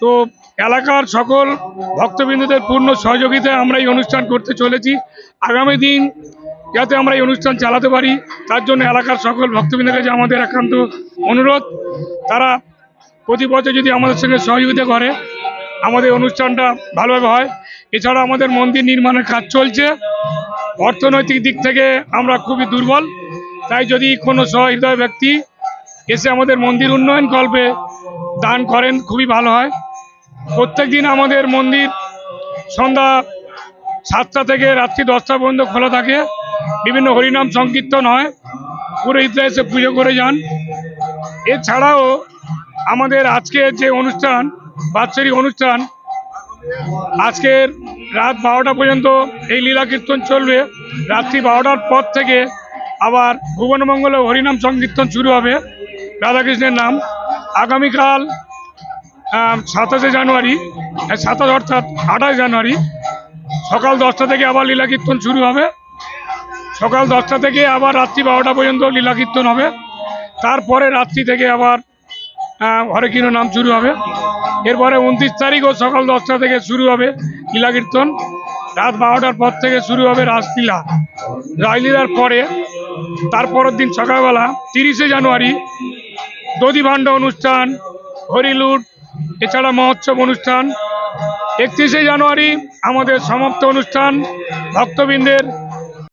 তো এলাকার সকল ভক্তবৃন্দদের পূর্ণ সহযোগিতায় আমরা এই অনুষ্ঠান করতে চলেছি। আগামী দিন যাতে আমরা এই অনুষ্ঠান চালাতে পারি, তার জন্য এলাকার সকল ভক্তবৃন্দের কাছে আমাদের একান্ত অনুরোধ, তারা প্রতি বছর যদি আমাদের সঙ্গে সহযোগিতা করে, আমাদের অনুষ্ঠানটা ভালোভাবে হয়। এছাড়া আমাদের মন্দির নির্মাণের কাজ চলছে। অর্থনৈতিক দিক থেকে আমরা খুবই দুর্বল। তাই যদি কোনো সহৃদয় ব্যক্তি এসে আমাদের মন্দির উন্নয়ন কল্পে দান করেন, খুবই ভালো হয়। প্রত্যেক দিন আমাদের মন্দির সন্ধ্যা সাতটা থেকে রাত্রি দশটা পর্যন্ত খোলা থাকে। বিভিন্ন হরিনাম সংকীর্তন হয়। পুরোহিতরা এসে পুজো করে যান। এছাড়াও আমাদের আজকের যে অনুষ্ঠান, বাৎসরিক অনুষ্ঠান, আজকের রাত বারোটা পর্যন্ত এই লীলা কীর্তন চলবে। রাত্রি বারোটার পর থেকে আবার ভুবনমঙ্গলে হরিনাম সংকীর্তন শুরু হবে। রাধাকৃষ্ণের নাম। আগামীকাল সাতাশে জানুয়ারি সাতাশ অর্থাৎ আঠাশ জানুয়ারি, সকাল দশটা থেকে আবার লীলা কীর্তন শুরু হবে। সকাল দশটা থেকে আবার রাত্রি বারোটা পর্যন্ত লীলা কীর্তন হবে। তারপরে রাত্রি থেকে আবার হরে নাম শুরু হবে। এরপরে উনত্রিশ তারিখও সকাল দশটা থেকে শুরু হবে লীলা কীর্তন। রাত বারোটার পর থেকে শুরু হবে রাসলীলা। রাসলীলার পরে তারপরের দিন সকালবেলা তিরিশে জানুয়ারি দধি ভাণ্ড অনুষ্ঠান, হরিলুট এছাড়া মহোৎসব অনুষ্ঠান একত্রিশে জানুয়ারি আমাদের সমাপ্ত অনুষ্ঠান ভক্তবৃন্দের